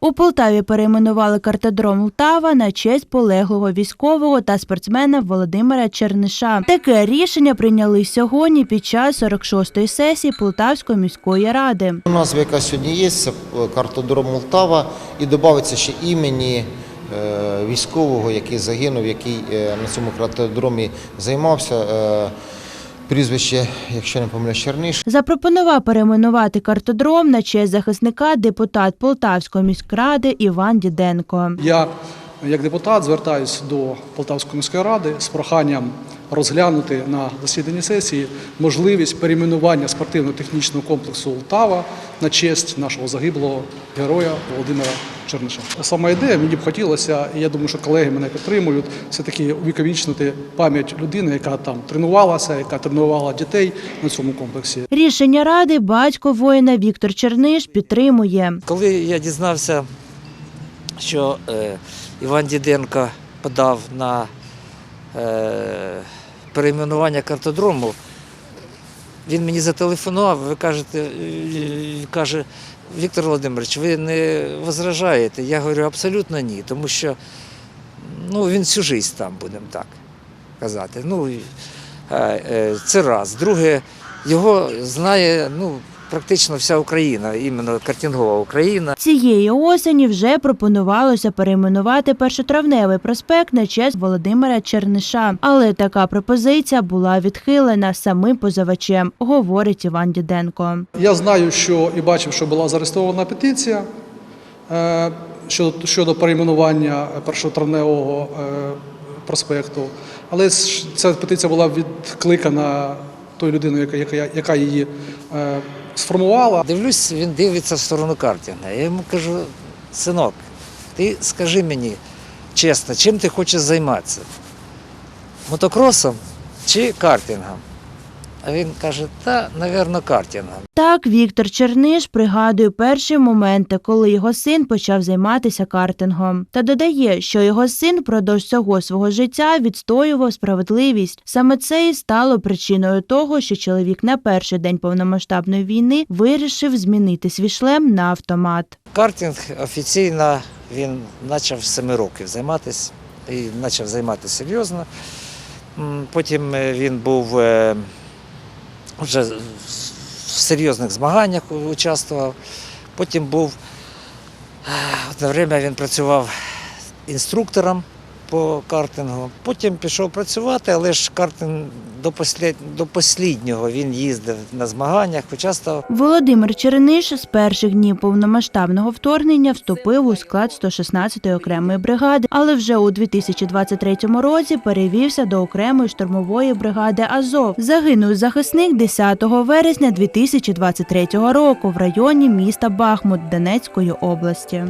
У Полтаві перейменували картодром Лтава на честь полеглого військового та спортсмена Володимира Черниша. Таке рішення прийняли сьогодні під час 46-ї сесії Полтавської міської ради. Назва, яка сьогодні є, це е, картодром Молтава, і додається ще імені е, військового, який загинув, який е, на цьому картодромі займався. Прізвище, якщо не помиляюсь, Черниш. Запропонував перейменувати картодром на честь захисника депутат Полтавської міськради Іван Діденко. Я, як депутат, звертаюся до Полтавської міської ради з проханням розглянути на засіданні сесії можливість перейменування спортивно-технічного комплексу Лтава на честь нашого загиблого героя Володимира Черниша. Сама ідея мені б хотілося, і я думаю, що колеги мене підтримують, все-таки увіковічнити пам'ять людини, яка там тренувалася, яка тренувала дітей на цьому комплексі. Рішення ради батько воїна Віктор Черниш підтримує. Коли я дізнався, що е, Іван Діденко подав на перейменування картодрому, він мені зателефонував, ви кажете, е, каже, Віктор Володимирович, ви не возражаєте? Я говорю, абсолютно ні, тому що ну, він всю життя там, будемо так казати. Ну, е, е, це раз. Друге, його знає ну, практично вся Україна, іменно картингова Україна. Цієї осені вже пропонувалося перейменувати першотравневий проспект на честь Володимира Черниша. Але така пропозиція була відхилена самим позивачем, говорить Іван Діденко. Я знаю, що і бачив, що була зареєстрована петиція е, щодо, щодо перейменування першотравневого е, проспекту, але ця петиція була відкликана тою людиною, яка, яка, яка її е, сформувала. Дивлюсь, він дивиться в сторону картинга. Я йому кажу, синок, ти скажи мені чесно, чим ти хочеш займатися? Мотокросом чи картингом? А він каже, та, напевно, картингом. Так, Віктор Черниш пригадує перші моменти, коли його син почав займатися картингом. Та додає, що його син впродовж всього свого життя відстоював справедливість. Саме це і стало причиною того, що чоловік на перший день повномасштабної війни вирішив змінити свій шлем на автомат. Картинг офіційно він почав з 7 років займатися і почав займатися серйозно. Потім е, він був е, вже в серйозних змаганнях участвував. Потім був е, одне время він працював інструктором по картингу. Потім пішов працювати, але ж картинг до, послід... до посліднього він їздив на змаганнях, участвував. Володимир Черниш з перших днів повномасштабного вторгнення вступив у склад 116-ї окремої бригади, але вже у 2023 році перевівся до окремої штурмової бригади Азов. Загинув захисник 10 вересня 2023 року в районі міста Бахмут Донецької області.